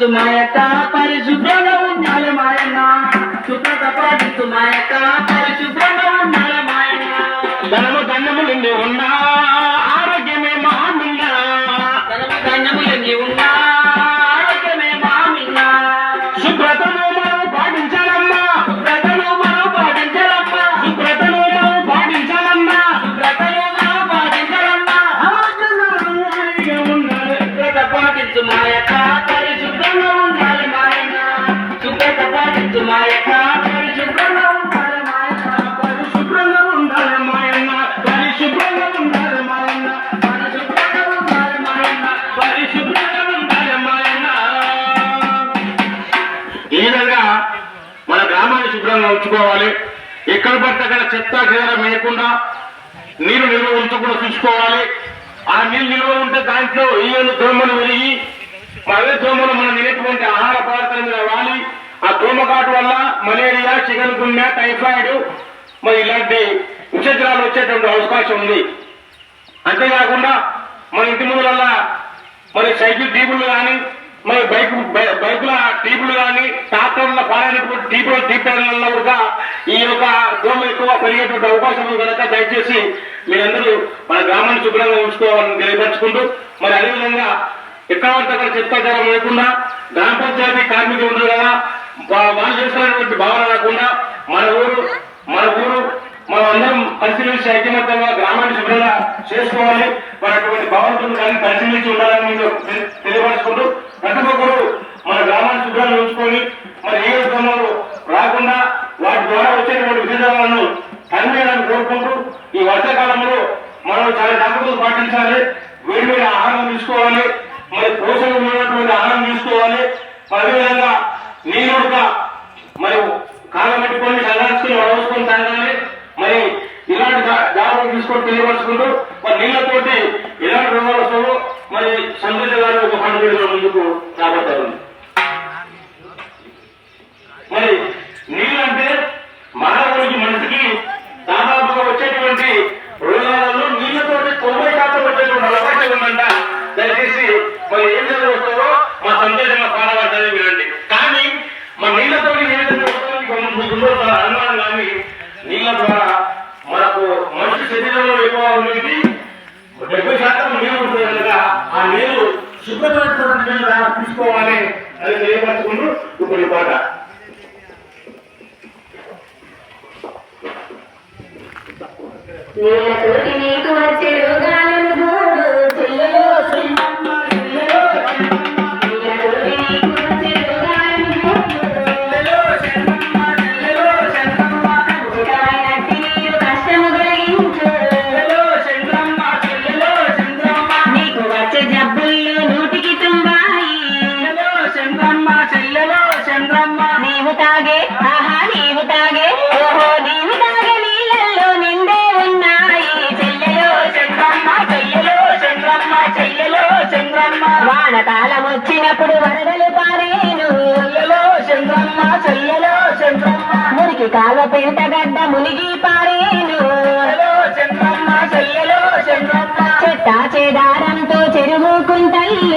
పాటించు మాయక పరిశుభ్రంగా ఉండాలి మాయన్న. శుభ్రత పాటించు మాయక పరిశుభ్ర గ్రామాన్ని శుభ్రంగా ఉంచుకోవాలి. ఎక్కడ పడితే అక్కడ చెత్త చెదర వేయకుండా నీరు నిల్వ ఉంచకుండా చూసుకోవాలి. ఆ నీళ్ళు నిల్వ ఉంటే దాంట్లో ఈయన దోమలు విరిగి అదే దోమలు మనం తినేటువంటి ఆహార పదార్థాల మీద వాలి ఆ దోమకాటు వల్ల మలేరియా చికెన్ గుండె టైఫాయిడ్ మరి ఇలాంటి విషజ్రాలు వచ్చేటువంటి అవకాశం ఉంది. అంతేకాకుండా మన ఇంటి ముందుల మరి సైకిల్ టీపులు కానీ మరి బైక్ బైకుల టీపులు కానీ ట్రాక్టర్ల పాలైనటువంటి కూడా ఈ యొక్క దోమ ఎక్కువ పెరిగేటువంటి అవకాశం కనుక దయచేసి మీరందరూ మన గ్రామాన్ని శుభ్రంగా ఉంచుకోవాలని తెలియపరచుకుంటూ మరి అదేవిధంగా ఎక్కడ పడితే అక్కడ చెత్తాచారం లేకుండా గ్రామ పంచాయతీ కార్మికులు ఉండరు కదా వాళ్ళు చేస్తున్నటువంటి భావన రాకుండా మన ఊరు మన ఊరు మనం అందరం పరిశీలించి ఐక్యమత్యంగా గ్రామాన్ని శుభ్రంగా చేసుకోవాలి. మరి అటువంటి భావనలు కానీ పరిశీలించి ఉండాలని మీకు తెలియపరచుకుంటూ ప్రతి ఒక్కరు మన ఉంచుకొని మరి ఏ దోమలు రాకుండా వాటి ద్వారా వచ్చేటువంటి విషయాలను తరిమేయాలని కోరుకుంటూ ఈ వర్షాకాలంలో మనం చాలా జాగ్రత్తలు పాటించాలి. వేడి వేడి ఆహారం తీసుకోవాలి. మరి పోషణ ఉన్నటువంటి ఆహారం తీసుకోవాలి. అదేవిధంగా నీళ్ళు కూడా మరి కాలం పెట్టుకొని చల్లార్చుకుని వడవసుకొని తాగాలి. మరి ఇలాంటి జాగ్రత్తలు తీసుకొని తెలియపరుచుకుంటూ మరి నీళ్ళతోటి ఎలాంటి రోగాలు వస్తావో మరి సంతోష గారు ఒక పండుగ ముందుకు రాబోతారు గమనిస్తుందో అనుమానం కానీ నీళ్ళ ద్వారా మనకు మనిషి శరీరంలో ఎక్కువ ఉండేది. డెబ్బై శాతం నీరు ఉంటుంది కనుక ఆ నీరు శుభ్రమైనటువంటి నీళ్ళు తీసుకోవాలి అని తెలియపరచుకుంటూ ఇప్పుడు పాట. నీళ్ళతోటి నీకు వచ్చే కాలం వచ్చినప్పుడు వరదలు పారేను. మురికి కాల పెంటగడ్డ మునిగి పారేను. చెట్టా చెడారంతో చెరువు కుంటల్లో